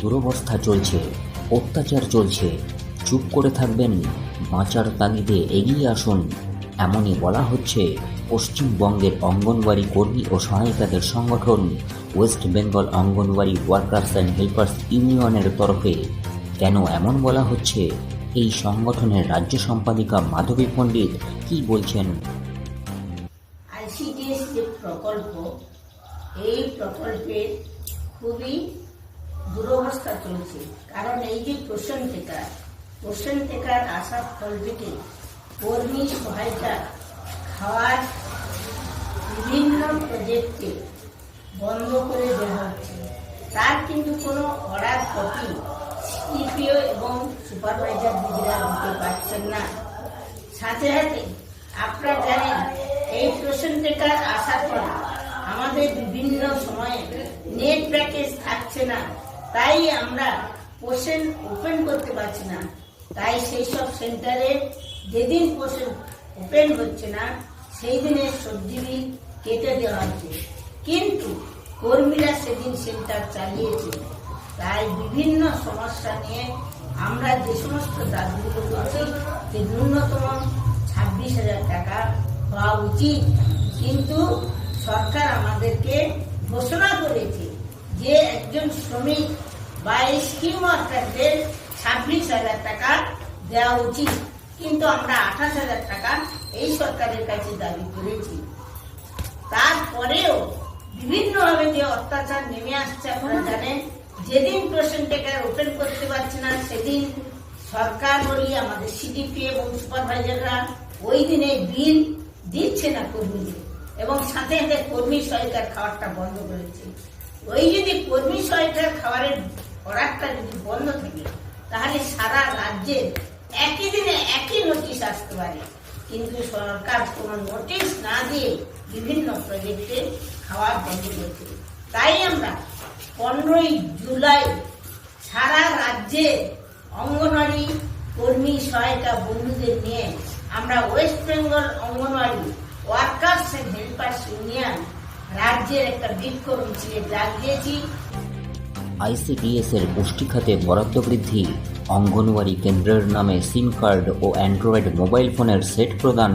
দুরবস্থা চলছে, অত্যাচার চলছে। চুপ করে থাকবেন, বাঁচার তাগিদে এগিয়ে আসুন। এমনই বলা হচ্ছে, পশ্চিমবঙ্গের অঙ্গনওয়াড়ি কর্মী ও সহায়িকাদের সংগঠন West Bengal Anganwadi workers and helpers ইউনিয়নের তরফে। কেন এমন বলা হচ্ছে? এই সংগঠনের রাজ্য সম্পাদিকা মাধবী পণ্ডিত কি বলছেন? আইসিডিএস যে প্রকল্প, এই প্রকল্পের খুবই দুরবস্থা চলছে। কারণ এই যে পোষণ টেকার পোষণ টেকার আসার ফল থেকে কর্মী সহায়তা খাওয়ার বিভিন্ন প্রজেক্টে বন্ধ করে দেওয়া হচ্ছে। তার কিন্তু কোনো অর্ডার কপি সিপিও এবং সুপারভাইজার দিদিরা দিতে পারছেন না। সাথে সাথে আপনারা জানেন, এই প্রশ্ন টেকার আসার পর আমাদের বিভিন্ন সময়ে নেট প্যাকেজ থাকছে না। তাই আমরা পোষণ ওপেন করতে পারছি না। তাই সেই সব সেন্টারে যেদিন পোষণ ওপেন হচ্ছে না, সেই দিনের সবজি বিল কেটে দেওয়া হচ্ছে কিন্তু কর্মীরা সেদিন সেন্টার চালিয়েছে। তাই বিভিন্ন সমস্যা নিয়ে আমরা যে সমস্ত দাবিগুলো করছি, যে ন্যূনতম ছাব্বিশ হাজার টাকা হওয়া উচিত। কিন্তু সরকার আমাদেরকে ঘোষণা করেছে যে একজন শ্রমিক বা স্কিম ওয়ার্কারদের ছাব্বিশ হাজার টাকা দেওয়া উচিত। কিন্তু আমরা আঠাশ হাজার টাকা এই সরকারের কাছে দাবি করেছি। তারপরেও বিভিন্নভাবে যে অত্যাচার নেমে আসছে আপনারা জানেন, যেদিন পেশেন্ট টেকার ওপেন করতে পারছে না, সেদিন সরকার বলি আমাদের সিডিপি এবং সুপারভাইজাররা ওই দিনে বিল দিচ্ছে না কর্মীদের। এবং সাথে সাথে কর্মী সহায়তার খাবারটা বন্ধ করেছে। ওই যদি কর্মী সহায়তার খাবারের অর্ডারটা যদি বন্ধ থাকে, তাহলে সারা রাজ্যে একই দিনে একই নোটিশ আসতে পারে। কিন্তু সরকার কোনো নোটিশ না দিয়ে বিভিন্ন প্রজেক্টে খাওয়ার বন্ধ করছে তাই আমরা পনেরোই জুলাই সারা রাজ্যে অঙ্গনওয়াড়ি কর্মী সহায়তা বন্ধুদের নিয়ে আমরা West Bengal Anganwadi workers and helpers union রাজ্যের একটা বিক্ষোভ মিছিলে ডাক দিয়েছি। আইসিডিএস এর পুষ্টি খাতে বরাদ্দ বৃদ্ধি, অঙ্গনওয়াড়ি কেন্দ্রের নামে সিম কার্ড ও অ্যান্ড্রয়েড মোবাইল ফোনের সেট প্রদান,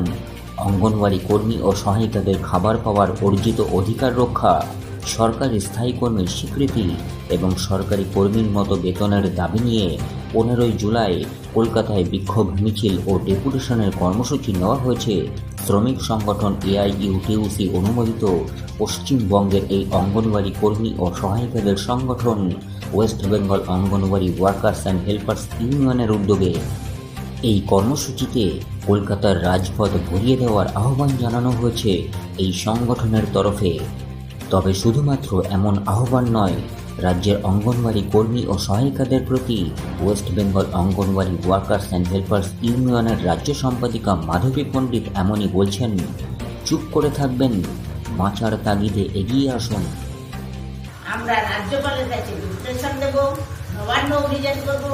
অঙ্গনওয়াড়ি কর্মী ও সহায়িকাদের খাবার পাওয়ার অর্জিত অধিকার রক্ষা, সরকারি স্থায়ী কর্মীর স্বীকৃতি এবং সরকারি কর্মীর মতো বেতনের দাবি নিয়ে পনেরোই জুলাই কলকাতায় বিক্ষোভ মিছিল ও ডেপুটেশনের কর্মসূচি নেওয়া হয়েছে। শ্রমিক সংগঠন এআইইউটিউসি অনুমোদিত পশ্চিমবঙ্গের এই অঙ্গনওয়াড়ি কর্মী ও সহায়িকাদের সংগঠন West Bengal Anganwadi workers and helpers ইউনিয়নের উদ্যোগে এই কর্মসূচিতে কলকাতার রাজপথ ভরিয়ে দেওয়ার আহ্বান জানানো হয়েছে এই সংগঠনের তরফে। তবে শুধুমাত্র এমন আহ্বান নয় রাজ্যের অঙ্গনওয়াড়ি কর্মী ও সহায়িকাদের প্রতি West Bengal Anganwadi workers and helpers ইউনিয়নের রাজ্য সম্পাদিকা মাধবী পণ্ডিত এমনই বলছেন, চুপ করে থাকবেন বাঁচার তাগিদে এগিয়ে আসুন। আমরা রাজ্যপালের কাছে দেব, নবান্ন অভিযান করব,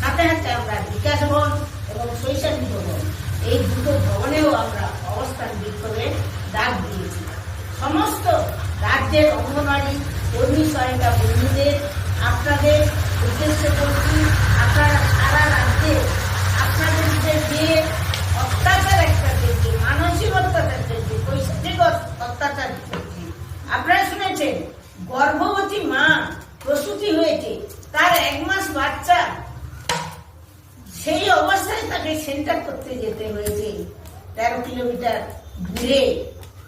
সাথে সাথে আমরা বিকাশ ভবন এবং শৈশালী ভবন, এই দুটো ভবনেও আমরা অবস্থান বিক্ষোভে ডাক দিয়েছি। সমস্ত রাজ্যের অঙ্গনওয়াড়ি কর্মী সহায়তা বন্ধুদের, আপনাদের উদ্দেশ্য করছি, আপনারা সারা রাজ্যে আপনাদের যে অত্যাচার একটা চলছে মানসিক অত্যাচার চলছে পৈশাচিক অত্যাচার চলছে আপনারা শুনেছেন, গর্ভবতী মা প্রসূতি হয়েছে, তার এক মাস বাচ্চা, সেই অবস্থায় তাকে সেন্টার করতে যেতে হয়েছে। তেরো কিলোমিটার দূরে।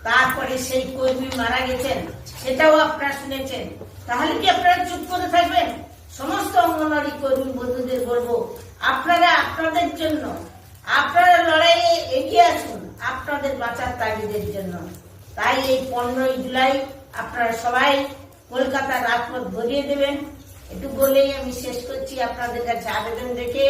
তারপরে সেই কর্মী মারা গেছেন, সেটাও আপনারা শুনেছেন। তাহলে কি আপনারা চুপ করে থাকবেন? সমস্ত অঙ্গনওয়াড়ি কর্মী বন্ধুদের বলব, আপনারা আপনাদের জন্য, আপনারা লড়াইয়ে এগিয়ে আসুন, আপনাদের বাঁচার তাগিদের জন্য। তাই এই পনেরোই জুলাই আপনারা সবাই কলকাতার রাজপথ ভরিয়ে দেবেন। একটু বলেই আমি শেষ করছি, আপনাদের কাছে আবেদন রেখে